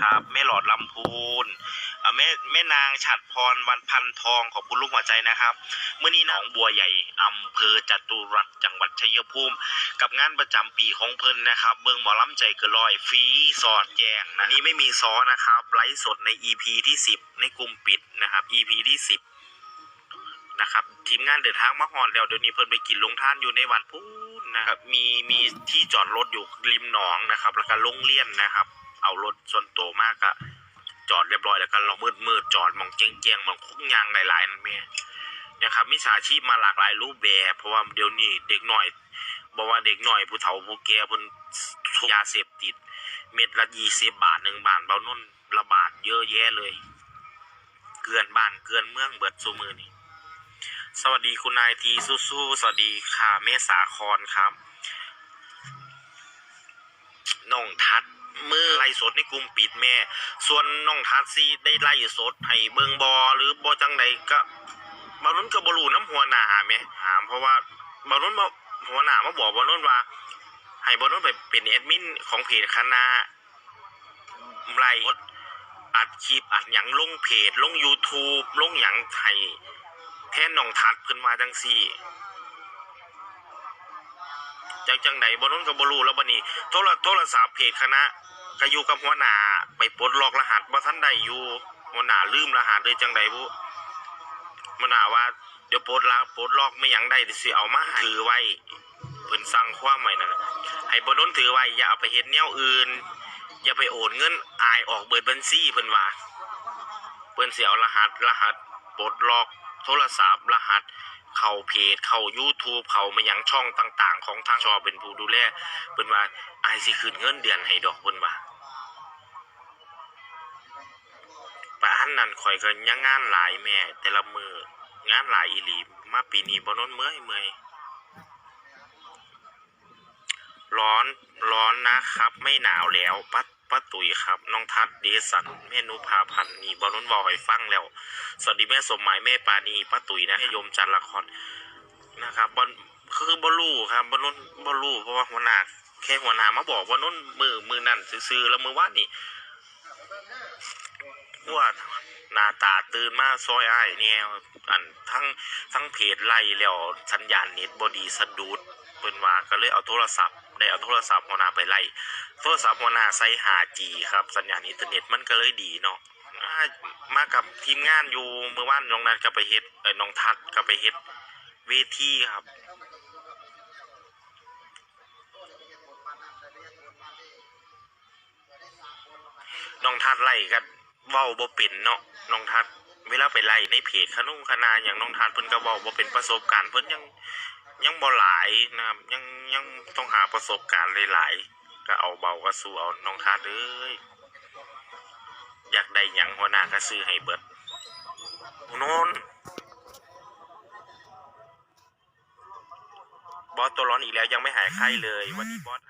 ครับ แม่หลอดลำพูนอะแม่แม่นางฉัดพรวันพันทองขอบคุณลูกหัวใจนะครับเมื่อนี้หนองบัวใหญ่อำเภอจตุรัสจังหวัดชัยภูมิ กับงานประจำปีของเพิ่นนะครับ เบิ่งหมอลำใจเกนลอยฟรีสอดแจงนะนี้ไม่มีซอนะครับไลฟ์สดใน EP ที่ 10 ในกลุ่มปิดนะครับ EP ที่10 นะครับทีมงานเดินทางมาฮอดแล้วเดี๋ยวนี้เพิ่นไปกินลงท่านอยู่ในวัดพูนนะครับมีมีที่จอดรถอยู่ริมหนองนะครับ แล้วก็ลงเลี่ยนนะครับ เอารถส่วนตัวมากอะจอดเรียบร้อยแล้วก็ลองมืดมืดจอดมองเจียงเจียงๆมองคุ้งยางหลายๆนั่นแม่นะครับมิจฉาชีพมาหลากหลายรูปแบบ เพราะว่าเดี๋ยวนี้เด็กหน่อยบอกว่าเด็กหน่อยผู้เฒ่าผู้แก่เพิ่นยาเสพติด เม็ดละยี่สิบบาทหนึ่งบาทเบานุ่นระบาดเยอะแยะเลย เกือนบ้านเกือนเมืองเบิดซูมือนี่สวัสดีคุณนายทีสู้ๆสวัสดีค่ะเมษาคอนครับน้องทัด มือไล่สดในกลุ่มปิดแม่ ส่วนน้องทัดซีได้ไล่สดให้เบิงบอหรือบอจังใดก็บานุนก็บรูน้ำหัวหน้าแม่ถามเพราะว่าบานุนมาหัวหน้ามาบอกบานุนว่าให้บานุนไปเป็นแอดมินของเพจคณะไล่อัดคลิปอัดหยังลงเพจลง YouTube ลงหยังไทยแทนน้องทัดเพิ่นมาจังซี่ จังจังใดบ่นู้นก็บ่รู้แล้วบัดนี้โทรโทรศัพท์เพจคณะก็อยู่กับหัวหน้าไปปลดล็อกรหัสบ่ทันได้อยู่หัวหน้าลืมรหัสเลยจังใดบ่หัวหนาว่าเดี๋ยวปลดล็อกปลดล็อกไม่ยังได้สิเอามาให้ถือไว้เพิ่นสั่งความไว้นั่นะให้บ่นู้นถือไว้อย่าเอาไปเฮ็ดแนวอื่น อย่าไปโอนเงินอายออกเบิดบัญชีเพิ่นว่าเพิ่นเสิเอารหัสรหัสปลดล็อก โทรศัพท์รหัสเข้าเพจเข้า YouTube เข้ามายังช่องต่าง ๆ ของทางชอเป็นผู้ดูแลเพิ่นว่าอายสิคืนเงินเดือนให้ดอกเพิ่นว่าปะอันนั้นข่อยก็ยังงานหลายแม่ แต่ละมืองานหลายอีหลีมาปีนี้บ่นอนเมื่อยเมื่อยร้อนร้อนนะครับ ไม่หนาวแล้วป้า ป้าตุ๋ยครับ น้องทัดเดสันแม่นุภาพันธ์นี่บอลนนบอกให้ฟังแล้ว สวัสดีแม่สมหมายแม่ปานีป้าตุ๋ยนะให้ยมจันทร์ละครนะครับบอลคือบอลลูครับบอลนุ่นบอลลูเพราะว่าหัวหน้าแค่หัวหน้ามาบอกว่านุ่นมือมือนั่นซื้อแล้วมือว่านี่ว่าหน้าตาตื่นมาซอยไอ้เนี่ยอันทั้งทั้งเพจไล่แล้วสัญญาณเน็ตบอดีสะดุด เปิ้นว่าก็เลยเอาโทรศัพท์ ได้เอาโทรศัพท์หัวหน้าไปไล่โทรศัพท์หัวหน้าใส่ 5G ครับ สัญญาณอินเทอร์เน็ตมันก็เลยดีเนาะมากับทีมงานอยู่เมื่อวานน้องนัดก็ไปเฮ็ดเอ้น้องทัดก็ไปเฮ็ดเวทีครับน้องทัดไล่กันเว้าบ่เป็นเนาะน้องทัดเวลาไปไล่ในเพจขนุ่งขนาอย่างน้องทัดเพิ่นก็เว้าบ่เป็นประสบการณ์เพิ่นยัง ยังบ่หลายนะครับยังยังต้องหาประสบการณ์หลายๆก็เอาเบาก็สู้เอาน้องทาเอ้ยอยากได้หยังหัวหน้าก็ซื้อให้เบิดโน้นบอสตัวร้อนอีกแล้วยังไม่หายไข้เลย วันนี้บอส